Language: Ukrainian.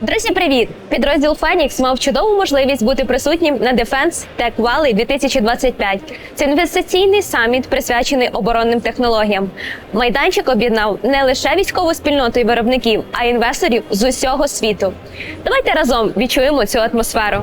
Друзі, привіт! Підрозділ Фенікс мав чудову можливість бути присутнім на Defense Tech Valley 2025. Це інвестиційний саміт, присвячений оборонним технологіям. Майданчик об'єднав не лише військову спільноту і виробників, а й інвесторів з усього світу. Давайте разом відчуємо цю атмосферу.